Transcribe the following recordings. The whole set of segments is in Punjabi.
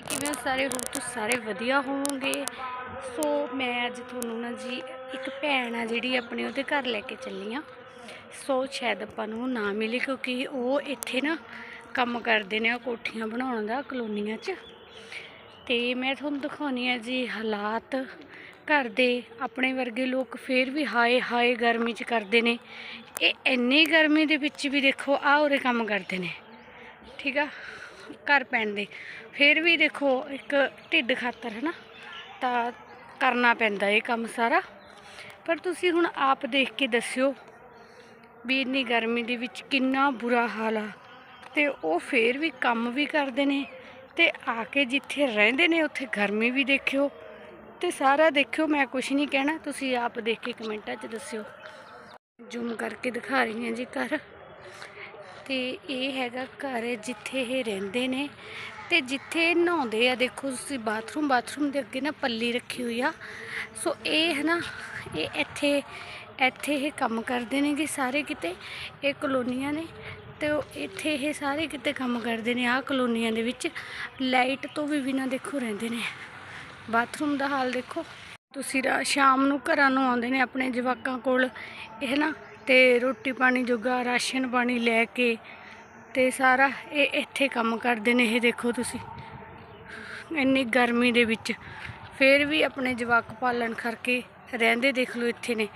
ਕਿਵੇਂ ਸਾਰੇ ਹੋ ਤੁਸੀਂ ਸਾਰੇ ਵਧੀਆ ਹੋਵੋਗੇ। ਸੋ ਮੈਂ ਅੱਜ ਤੁਹਾਨੂੰ ਨਾ ਜੀ ਇੱਕ ਭੈਣ ਆ ਜਿਹੜੀ ਆਪਣੀ ਉਹਦੇ ਘਰ ਲੈ ਕੇ ਚੱਲੀ ਆ। ਸੋ ਸ਼ਾਇਦ ਆਪਾਂ ਨੂੰ ਨਾ ਮਿਲੇ ਕਿਉਂਕਿ ਉਹ ਇੱਥੇ ਨਾ ਕੰਮ ਕਰਦੇ ਨੇ ਕੋਠੀਆਂ ਬਣਾਉਣ ਦਾ ਕਲੋਨੀਆਂ 'ਚ। ਤੇ ਮੈਂ ਤੁਹਾਨੂੰ ਦਿਖਾਉਣੀ ਆ ਜੀ ਹਾਲਾਤ। ਘਰ ਦੇ ਆਪਣੇ ਵਰਗੇ ਲੋਕ ਫੇਰ ਵੀ ਹਾਏ ਹਾਏ ਗਰਮੀ 'ਚ ਕਰਦੇ ਨੇ। ਇਹ ਇੰਨੀ ਗਰਮੀ ਦੇ ਵਿੱਚ ਵੀ ਦੇਖੋ ਆ ਉਰੇ ਕੰਮ ਕਰਦੇ ਨੇ। ਠੀਕ ਆ? ਘਰ ਪੈਣ ਦੇ। ਫਿਰ ਵੀ ਦੇਖੋ, ਇੱਕ ਢਿੱਡ ਖਾਤਰ ਹੈ ਨਾ ਤਾਂ ਕਰਨਾ ਪੈਂਦਾ ਇਹ ਕੰਮ ਸਾਰਾ। ਪਰ ਤੁਸੀਂ ਹੁਣ ਆਪ ਦੇਖ ਕੇ ਦੱਸਿਓ ਵੀ ਇੰਨੀ ਗਰਮੀ ਦੇ ਵਿੱਚ ਕਿੰਨਾ ਬੁਰਾ ਹਾਲ ਆ। ਤੇ ਉਹ ਫੇਰ ਵੀ ਕੰਮ ਵੀ ਕਰਦੇ ਨੇ ਤੇ ਆ ਕੇ ਜਿੱਥੇ ਰਹਿੰਦੇ ਨੇ, ਉੱਥੇ ਗਰਮੀ ਵੀ ਦੇਖਿਓ। ਤੇ ਸਾਰਾ ਦੇਖਿਓ, ਮੈਂ ਕੁਝ ਨਹੀਂ ਕਹਿਣਾ, ਤੁਸੀਂ ਆਪ ਦੇਖ ਕੇ ਕਮੈਂਟਾਂ 'ਚ ਦੱਸਿਓ। ਜ਼ੂਮ ਕਰਕੇ ਦਿਖਾ ਰਹੀ ਹਾਂ ਜੀ ਘਰ। ਤੇ ਇਹ ਹੈਗਾ ਘਰ ਜਿੱਥੇ ਇਹ ਰਹਿੰਦੇ ਨੇ। ਤੇ ਜਿੱਥੇ ਨਹਾਉਂਦੇ ਆ, ਦੇਖੋ ਤੁਸੀਂ ਬਾਥਰੂਮ ਬਾਥਰੂਮ ਦੇ ਅੱਗੇ ਨਾ ਪੱਲੀ ਰੱਖੀ ਹੋਈ ਆ। ਸੋ ਇਹ ਹੈ ਨਾ, ਇਹ ਇੱਥੇ ਇੱਥੇ ਇਹ ਕੰਮ ਕਰਦੇ ਨੇਗੇ ਸਾਰੇ ਕਿਤੇ, ਇਹ ਕਲੋਨੀਆਂ ਨੇ। ਤੇ ਉਹ ਇੱਥੇ ਇਹ ਸਾਰੇ ਕਿਤੇ ਕੰਮ ਕਰਦੇ ਨੇ, ਆਹ ਕਲੋਨੀਆਂ ਦੇ ਵਿੱਚ। ਲਾਈਟ ਤੋਂ ਵੀ ਬਿਨਾਂ ਦੇਖੋ ਰਹਿੰਦੇ ਨੇ। ਬਾਥਰੂਮ ਦਾ ਹਾਲ ਦੇਖੋ। ਤੁਸੀਂ ਰਾ, ਸ਼ਾਮ ਨੂੰ ਘਰਾਂ ਨੂੰ ਆਉਂਦੇ ਨੇ ਆਪਣੇ ਜਵਾਕਾਂ ਕੋਲ। ਇਹ ਨਾ ਤੇ ਰੋਟੀ ਪਾਣੀ ਜੋਗਾ ਰਾਸ਼ਨ ਪਾਣੀ ਲੈ ਕੇ ਤੇ ਸਾਰਾ ਇਹ ਇੱਥੇ ਕੰਮ ਕਰਦੇ ਨੇ, ਇਹ ਦੇਖੋ ਤੁਸੀਂ। ਇੰਨੀ ਗਰਮੀ ਦੇ ਵਿੱਚ ਫਿਰ ਵੀ ਆਪਣੇ ਜਵਾਕ ਪਾਲਣ ਕਰਕੇ ਰਹਿੰਦੇ ਦੇਖ ਲਓ ਇੱਥੇ ਨੇ।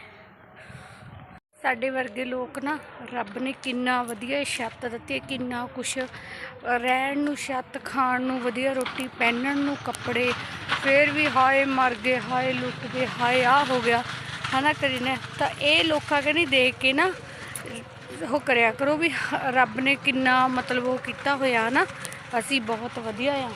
ਸਾਡੇ ਵਰਗੇ ਲੋਕ ਨਾ ਰੱਬ ਨੇ ਕਿੰਨਾ ਵਧੀਆ ਛੱਤ ਦਿੱਤੀ, ਕਿੰਨਾ ਕੁਛ ਰਹਿਣ ਨੂੰ, ਛੱਤ ਖਾਣ ਨੂੰ ਵਧੀਆ ਰੋਟੀ, ਪਹਿਨਣ ਨੂੰ ਕੱਪੜੇ, ਫਿਰ ਵੀ ਹਾਏ ਮਰ ਗਏ, ਹਾਏ ਲੁੱਟ ਗਏ, ਹਾਏ ਆ ਹੋ ਗਿਆ। ਹਨਾ ਕਰੀਨੇ। ਤਾਂ ਇਹ ਲੋਕਾਂ ਕਨੀ ਦੇਖ ਕੇ ਨਾ ਉਹ ਕਰਿਆ ਕਰੋ ਵੀ ਰੱਬ ਨੇ ਕਿੰਨਾ ਮਤਲਬ ਉਹ ਕੀਤਾ ਹੋਇਆ ਨਾ, ਅਸੀਂ ਬਹੁਤ ਵਧੀਆ ਆ।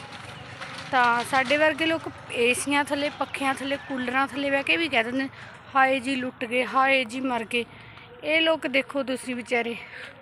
ਤਾਂ ਸਾਡੇ ਵਰਗੇ ਲੋਕ ਏਸੀਆਂ ਥੱਲੇ, ਪੱਖਿਆਂ ਥੱਲੇ, ਕੂਲਰਾਂ ਥੱਲੇ ਬਹਿ ਕੇ ਵੀ ਕਹਿ ਦਿੰਦੇ ਹਾਏ ਜੀ ਲੁੱਟ ਗਏ, ਹਾਏ ਜੀ ਮਰ ਗਏ। ਇਹ ਲੋਕ ਦੇਖੋ ਤੁਸੀਂ ਵਿਚਾਰੇ।